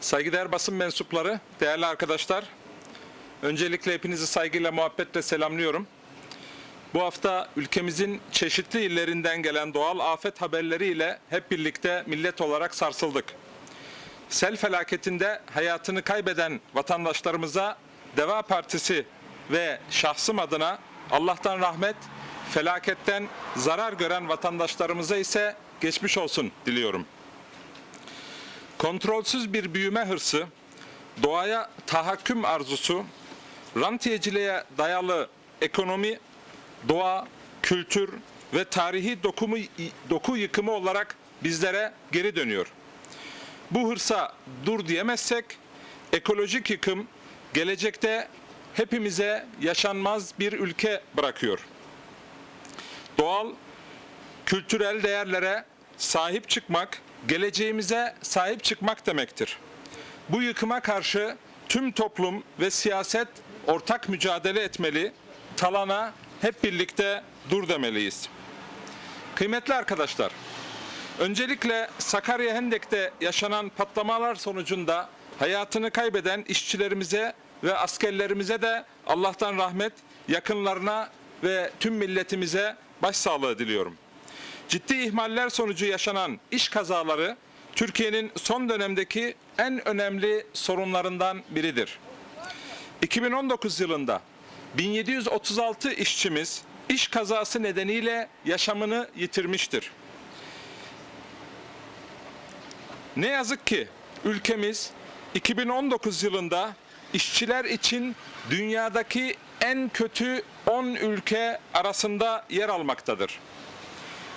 Saygıdeğer basın mensupları, değerli arkadaşlar. Öncelikle hepinizi saygıyla, muhabbetle selamlıyorum. Bu hafta ülkemizin çeşitli illerinden gelen doğal afet haberleriyle hep birlikte millet olarak sarsıldık. Sel felaketinde hayatını kaybeden vatandaşlarımıza Deva Partisi ve şahsım adına Allah'tan rahmet, felaketten zarar gören vatandaşlarımıza ise geçmiş olsun diliyorum. Kontrolsüz bir büyüme hırsı, doğaya tahakküm arzusu, rantiyeciliğe dayalı ekonomi, doğa, kültür ve tarihi dokumu, doku yıkımı olarak bizlere geri dönüyor. Bu hırsa dur diyemezsek, ekolojik yıkım gelecekte hepimize yaşanmaz bir ülke bırakıyor. Doğal, kültürel değerlere sahip çıkmak, geleceğimize sahip çıkmak demektir. Bu yıkıma karşı tüm toplum ve siyaset ortak mücadele etmeli, talana hep birlikte dur demeliyiz. Kıymetli arkadaşlar, öncelikle Sakarya Hendek'te yaşanan patlamalar sonucunda hayatını kaybeden işçilerimize ve askerlerimize de Allah'tan rahmet, yakınlarına ve tüm milletimize başsağlığı diliyorum. Ciddi ihmaller sonucu yaşanan iş kazaları Türkiye'nin son dönemdeki en önemli sorunlarından biridir. 2019 yılında 1736 işçimiz iş kazası nedeniyle yaşamını yitirmiştir. Ne yazık ki ülkemiz 2019 yılında işçiler için dünyadaki en kötü 10 ülke arasında yer almaktadır.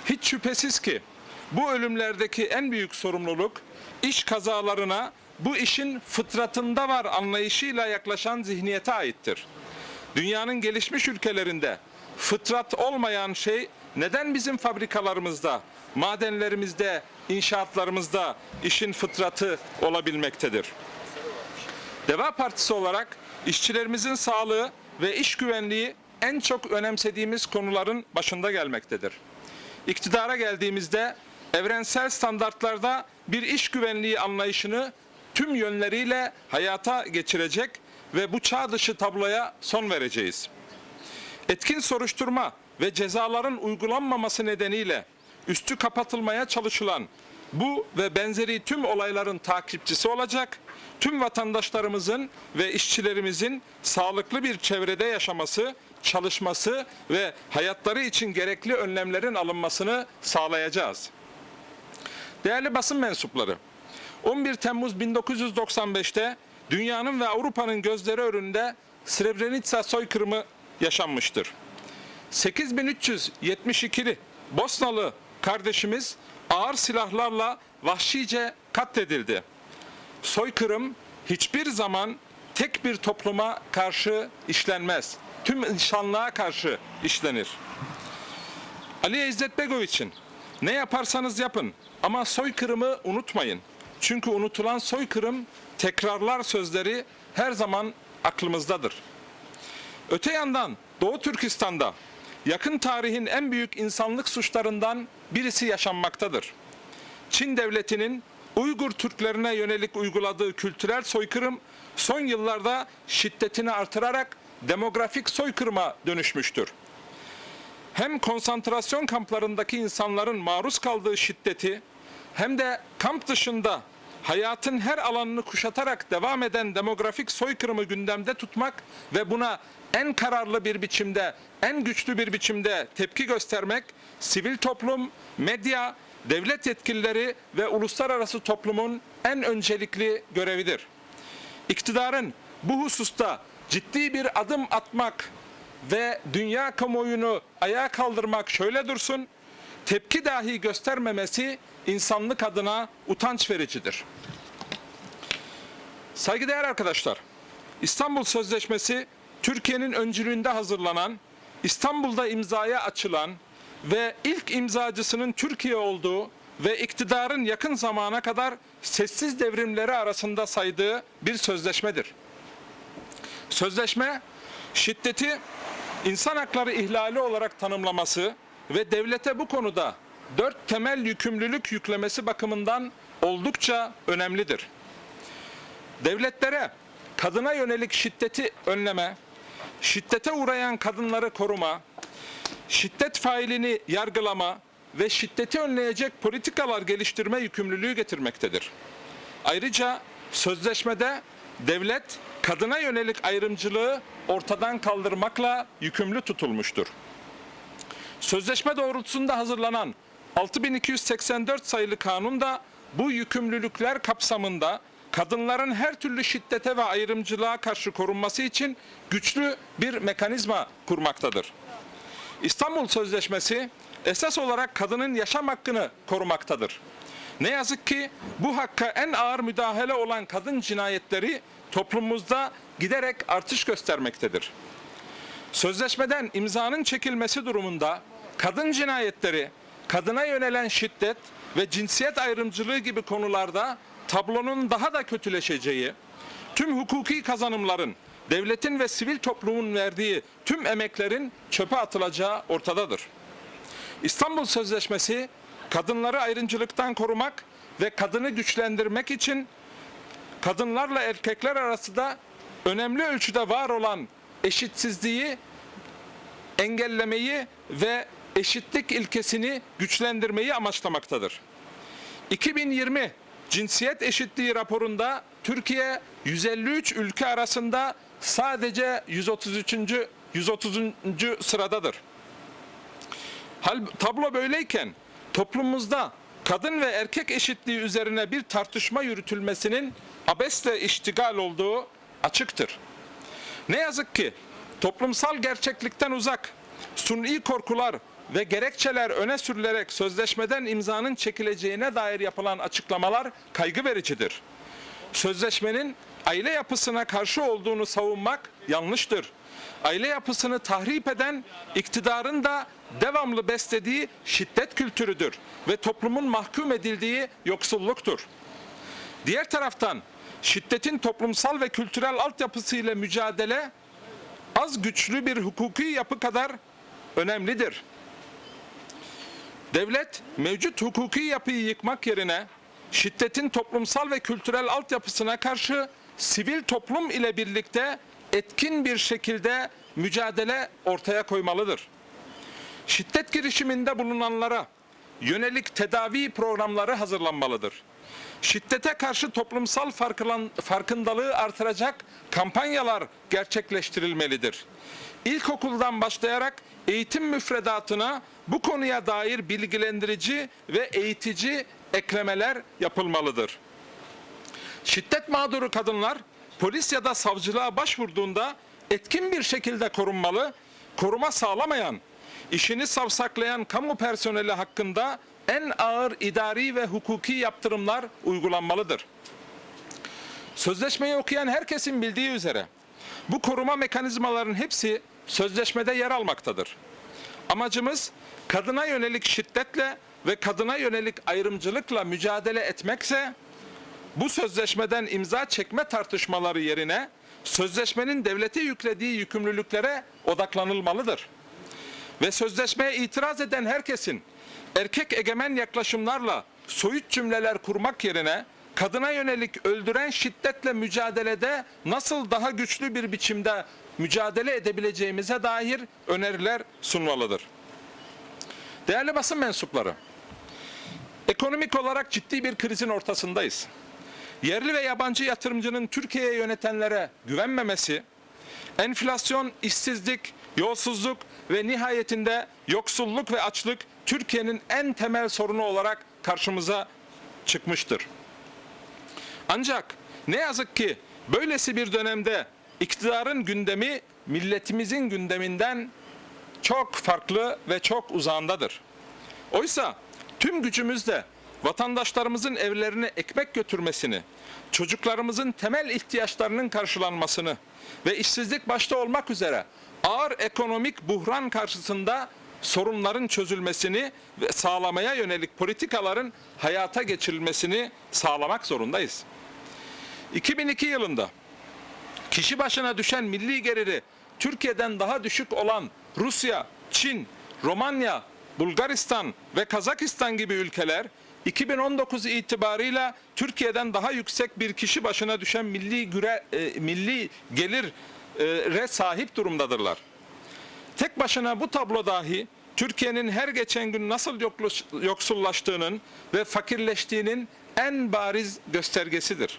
Hiç şüphesiz ki bu ölümlerdeki en büyük sorumluluk iş kazalarına bu işin fıtratında var anlayışıyla yaklaşan zihniyete aittir. Dünyanın gelişmiş ülkelerinde fıtrat olmayan şey neden bizim fabrikalarımızda, madenlerimizde, inşaatlarımızda işin fıtratı olabilmektedir? Deva Partisi olarak işçilerimizin sağlığı ve iş güvenliği en çok önemsediğimiz konuların başında gelmektedir. İktidara geldiğimizde evrensel standartlarda bir iş güvenliği anlayışını tüm yönleriyle hayata geçirecek ve bu çağ dışı tabloya son vereceğiz. Etkin soruşturma ve cezaların uygulanmaması nedeniyle üstü kapatılmaya çalışılan bu ve benzeri tüm olayların takipçisi olacak, tüm vatandaşlarımızın ve işçilerimizin sağlıklı bir çevrede yaşaması, çalışması ve hayatları için gerekli önlemlerin alınmasını sağlayacağız. Değerli basın mensupları, 11 Temmuz 1995'te dünyanın ve Avrupa'nın gözleri önünde Srebrenica soykırımı yaşanmıştır. 8372'li Bosnalı kardeşimiz ağır silahlarla vahşice katledildi. Soykırım hiçbir zaman tek bir topluma karşı işlenmez. Tüm insanlığa karşı işlenir. Ali İzzet Begoviç'in ne yaparsanız yapın ama soykırımı unutmayın. Çünkü unutulan soykırım tekrarlar sözleri her zaman aklımızdadır. Öte yandan Doğu Türkistan'da yakın tarihin en büyük insanlık suçlarından birisi yaşanmaktadır. Çin devletinin Uygur Türklerine yönelik uyguladığı kültürel soykırım son yıllarda şiddetini artırarak demografik soykırıma dönüşmüştür. Hem konsantrasyon kamplarındaki insanların maruz kaldığı şiddeti hem de kamp dışında hayatın her alanını kuşatarak devam eden demografik soykırımı gündemde tutmak ve buna en kararlı bir biçimde, en güçlü bir biçimde tepki göstermek sivil toplum, medya, devlet yetkilileri ve uluslararası toplumun en öncelikli görevidir. İktidarın bu hususta ciddi bir adım atmak ve dünya kamuoyunu ayağa kaldırmak şöyle dursun, tepki dahi göstermemesi insanlık adına utanç vericidir. Saygıdeğer arkadaşlar, İstanbul Sözleşmesi Türkiye'nin öncülüğünde hazırlanan, İstanbul'da imzaya açılan ve ilk imzacısının Türkiye olduğu ve iktidarın yakın zamana kadar sessiz devrimleri arasında saydığı bir sözleşmedir. Sözleşme şiddeti insan hakları ihlali olarak tanımlaması ve devlete bu konuda dört temel yükümlülük yüklemesi bakımından oldukça önemlidir. devletlere kadına yönelik şiddeti önleme, şiddete uğrayan kadınları koruma, şiddet failini yargılama ve şiddeti önleyecek politikalar geliştirme yükümlülüğü getirmektedir. Ayrıca sözleşmede devlet kadına yönelik ayrımcılığı ortadan kaldırmakla yükümlü tutulmuştur. Sözleşme doğrultusunda hazırlanan 6284 sayılı kanun da bu yükümlülükler kapsamında kadınların her türlü şiddete ve ayrımcılığa karşı korunması için güçlü bir mekanizma kurmaktadır. İstanbul Sözleşmesi esas olarak kadının yaşam hakkını korumaktadır. Ne yazık ki bu hakka en ağır müdahale olan kadın cinayetleri toplumumuzda giderek artış göstermektedir. Sözleşmeden imzanın çekilmesi durumunda kadın cinayetleri, kadına yönelen şiddet ve cinsiyet ayrımcılığı gibi konularda tablonun daha da kötüleşeceği, tüm hukuki kazanımların, devletin ve sivil toplumun verdiği tüm emeklerin çöpe atılacağı ortadadır. İstanbul Sözleşmesi kadınları ayrımcılıktan korumak ve kadını güçlendirmek için kadınlarla erkekler arasında önemli ölçüde var olan eşitsizliği engellemeyi ve eşitlik ilkesini güçlendirmeyi amaçlamaktadır. 2020 cinsiyet eşitliği raporunda Türkiye 153 ülke arasında sadece 133. 130. sıradadır. Hal, tablo böyleyken toplumumuzda kadın ve erkek eşitliği üzerine bir tartışma yürütülmesinin abesle iştigal olduğu açıktır. Ne yazık ki toplumsal gerçeklikten uzak, suni korkular ve gerekçeler öne sürülerek sözleşmeden imzanın çekileceğine dair yapılan açıklamalar kaygı vericidir. Sözleşmenin aile yapısına karşı olduğunu savunmak yanlıştır. Aile yapısını tahrip eden iktidarın da devamlı beslediği şiddet kültürüdür ve toplumun mahkum edildiği yoksulluktur. Diğer taraftan şiddetin toplumsal ve kültürel altyapısıyla mücadele az güçlü bir hukuki yapı kadar önemlidir. Devlet mevcut hukuki yapıyı yıkmak yerine şiddetin toplumsal ve kültürel altyapısına karşı sivil toplum ile birlikte etkin bir şekilde mücadele ortaya koymalıdır. Şiddet girişiminde bulunanlara yönelik tedavi programları hazırlanmalıdır. Şiddete karşı toplumsal farkındalığı artıracak kampanyalar gerçekleştirilmelidir. İlkokuldan başlayarak eğitim müfredatına bu konuya dair bilgilendirici ve eğitici eklemeler yapılmalıdır. Şiddet mağduru kadınlar polis ya da savcılığa başvurduğunda etkin bir şekilde korunmalı, koruma sağlamayan, işini savsaklayan kamu personeli hakkında en ağır idari ve hukuki yaptırımlar uygulanmalıdır. Sözleşmeyi okuyan herkesin bildiği üzere bu koruma mekanizmaların hepsi sözleşmede yer almaktadır. Amacımız kadına yönelik şiddetle ve kadına yönelik ayrımcılıkla mücadele etmekse bu sözleşmeden imza çekme tartışmaları yerine sözleşmenin devlete yüklediği yükümlülüklere odaklanılmalıdır. Ve sözleşmeye itiraz eden herkesin erkek egemen yaklaşımlarla soyut cümleler kurmak yerine kadına yönelik öldüren şiddetle mücadelede nasıl daha güçlü bir biçimde mücadele edebileceğimize dair öneriler sunmalıdır. Değerli basın mensupları, ekonomik olarak ciddi bir krizin ortasındayız. Yerli ve yabancı yatırımcının Türkiye'ye yönetenlere güvenmemesi, enflasyon, işsizlik, yolsuzluk ve nihayetinde yoksulluk ve açlık Türkiye'nin en temel sorunu olarak karşımıza çıkmıştır. Ancak ne yazık ki böylesi bir dönemde iktidarın gündemi milletimizin gündeminden çok farklı ve çok uzağındadır. Oysa tüm gücümüzle vatandaşlarımızın evlerine ekmek götürmesini, çocuklarımızın temel ihtiyaçlarının karşılanmasını ve işsizlik başta olmak üzere ağır ekonomik buhran karşısında sorunların çözülmesini ve sağlamaya yönelik politikaların hayata geçirilmesini sağlamak zorundayız. 2002 yılında kişi başına düşen milli geliri Türkiye'den daha düşük olan Rusya, Çin, Romanya, Bulgaristan ve Kazakistan gibi ülkeler 2019 itibarıyla Türkiye'den daha yüksek bir kişi başına düşen milli güre, e, milli gelire sahip durumdadırlar. Tek başına bu tablo dahi Türkiye'nin her geçen gün nasıl yoksullaştığının ve fakirleştiğinin en bariz göstergesidir.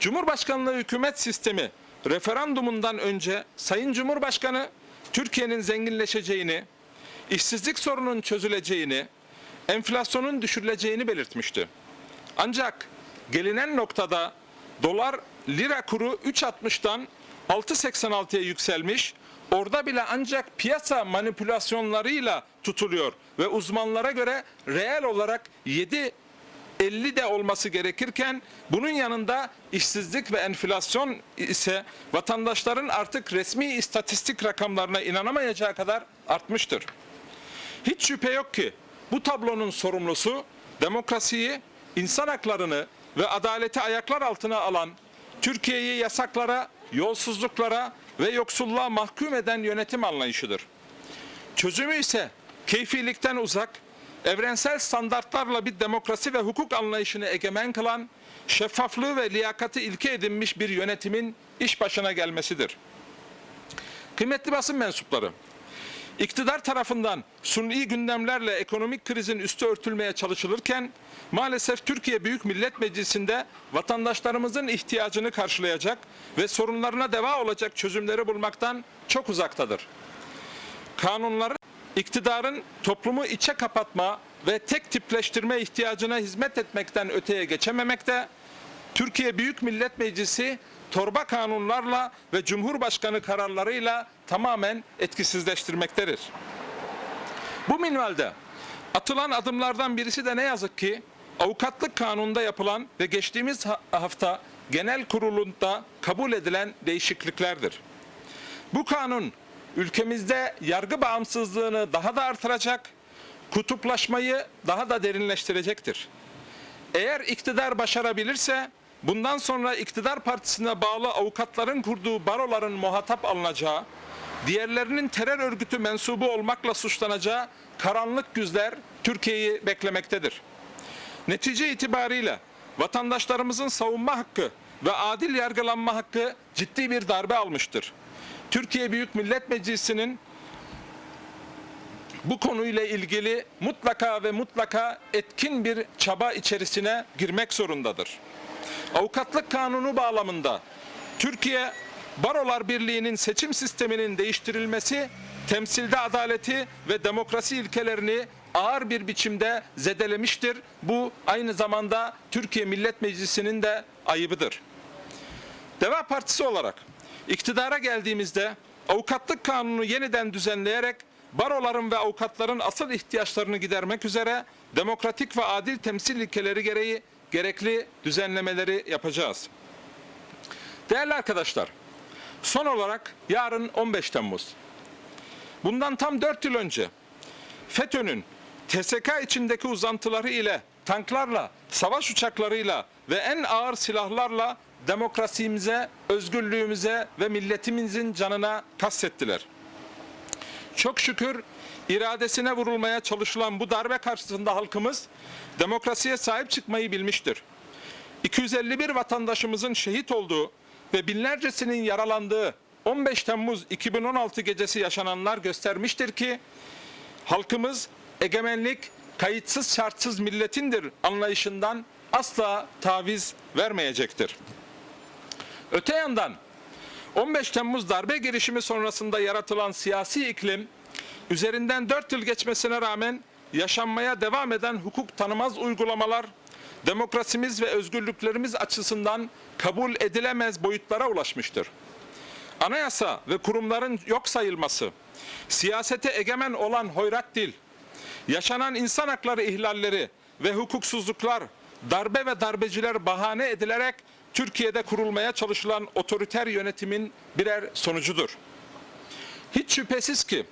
Cumhurbaşkanlığı hükümet sistemi referandumundan önce Sayın Cumhurbaşkanı Türkiye'nin zenginleşeceğini, işsizlik sorunun çözüleceğini, enflasyonun düşürüleceğini belirtmişti. Ancak gelinen noktada dolar lira kuru 3.60'dan 6.86'ya yükselmiş. Orada bile ancak piyasa manipülasyonlarıyla tutuluyor ve uzmanlara göre reel olarak 7 50 de olması gerekirken bunun yanında işsizlik ve enflasyon ise vatandaşların artık resmi istatistik rakamlarına inanamayacağı kadar artmıştır. Hiç şüphe yok ki bu tablonun sorumlusu demokrasiyi, insan haklarını ve adaleti ayaklar altına alan, Türkiye'yi yasaklara, yolsuzluklara ve yoksulluğa mahkum eden yönetim anlayışıdır. Çözümü ise keyfilikten uzak, evrensel standartlarla bir demokrasi ve hukuk anlayışını egemen kılan, şeffaflığı ve liyakati ilke edinmiş bir yönetimin iş başına gelmesidir. Kıymetli basın mensupları, iktidar tarafından suni gündemlerle ekonomik krizin üstü örtülmeye çalışılırken maalesef Türkiye Büyük Millet Meclisi'nde vatandaşlarımızın ihtiyacını karşılayacak ve sorunlarına deva olacak çözümleri bulmaktan çok uzaktadır. Kanunları iktidarın toplumu içe kapatma ve tek tipleştirme ihtiyacına hizmet etmekten öteye geçememekte, Türkiye Büyük Millet Meclisi torba kanunlarla ve Cumhurbaşkanı kararlarıyla tamamen etkisizleştirmektedir. Bu minvalde atılan adımlardan birisi de ne yazık ki avukatlık kanununda yapılan ve geçtiğimiz ha- hafta genel kurulunda kabul edilen değişikliklerdir. Bu kanun ülkemizde yargı bağımsızlığını daha da artıracak, kutuplaşmayı daha da derinleştirecektir. Eğer iktidar başarabilirse bundan sonra iktidar partisine bağlı avukatların kurduğu baroların muhatap alınacağı, diğerlerinin terör örgütü mensubu olmakla suçlanacağı karanlık yüzler Türkiye'yi beklemektedir. Netice itibariyle vatandaşlarımızın savunma hakkı ve adil yargılanma hakkı ciddi bir darbe almıştır. Türkiye Büyük Millet Meclisi'nin bu konuyla ilgili mutlaka ve mutlaka etkin bir çaba içerisine girmek zorundadır. Avukatlık kanunu bağlamında Türkiye Barolar Birliği'nin seçim sisteminin değiştirilmesi temsilde adaleti ve demokrasi ilkelerini ağır bir biçimde zedelemiştir. Bu aynı zamanda Türkiye Millet Meclisi'nin de ayıbıdır. Deva Partisi olarak iktidara geldiğimizde avukatlık kanunu yeniden düzenleyerek baroların ve avukatların asıl ihtiyaçlarını gidermek üzere demokratik ve adil temsil ilkeleri gereği gerekli düzenlemeleri yapacağız. Değerli arkadaşlar, son olarak yarın 15 Temmuz. Bundan tam 4 yıl önce FETÖ'nün TSK içindeki uzantıları ile tanklarla, savaş uçaklarıyla ve en ağır silahlarla demokrasimize, özgürlüğümüze ve milletimizin canına kastettiler. Çok şükür iradesine vurulmaya çalışılan bu darbe karşısında halkımız demokrasiye sahip çıkmayı bilmiştir. 251 vatandaşımızın şehit olduğu ve binlercesinin yaralandığı 15 Temmuz 2016 gecesi yaşananlar göstermiştir ki halkımız egemenlik kayıtsız şartsız milletindir anlayışından asla taviz vermeyecektir. Öte yandan 15 Temmuz darbe girişimi sonrasında yaratılan siyasi iklim üzerinden 4 yıl geçmesine rağmen yaşanmaya devam eden hukuk tanımaz uygulamalar demokrasimiz ve özgürlüklerimiz açısından kabul edilemez boyutlara ulaşmıştır. Anayasa ve kurumların yok sayılması, siyasete egemen olan hoyrat dil, yaşanan insan hakları ihlalleri ve hukuksuzluklar, darbe ve darbeciler bahane edilerek Türkiye'de kurulmaya çalışılan otoriter yönetimin birer sonucudur. Hiç şüphesiz ki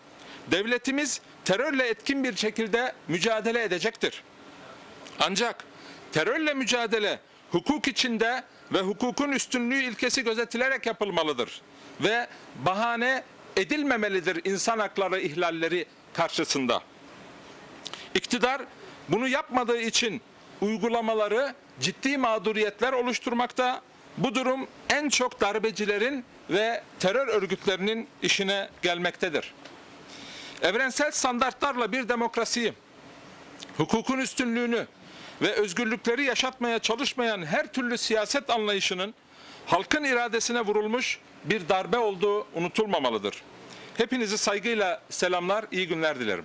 devletimiz terörle etkin bir şekilde mücadele edecektir. Ancak terörle mücadele hukuk içinde ve hukukun üstünlüğü ilkesi gözetilerek yapılmalıdır ve bahane edilmemelidir insan hakları ihlalleri karşısında. İktidar bunu yapmadığı için uygulamaları ciddi mağduriyetler oluşturmakta. Bu durum en çok darbecilerin ve terör örgütlerinin işine gelmektedir. Evrensel standartlarla bir demokrasiyi, hukukun üstünlüğünü ve özgürlükleri yaşatmaya çalışmayan her türlü siyaset anlayışının halkın iradesine vurulmuş bir darbe olduğu unutulmamalıdır. Hepinizi saygıyla selamlar, iyi günler dilerim.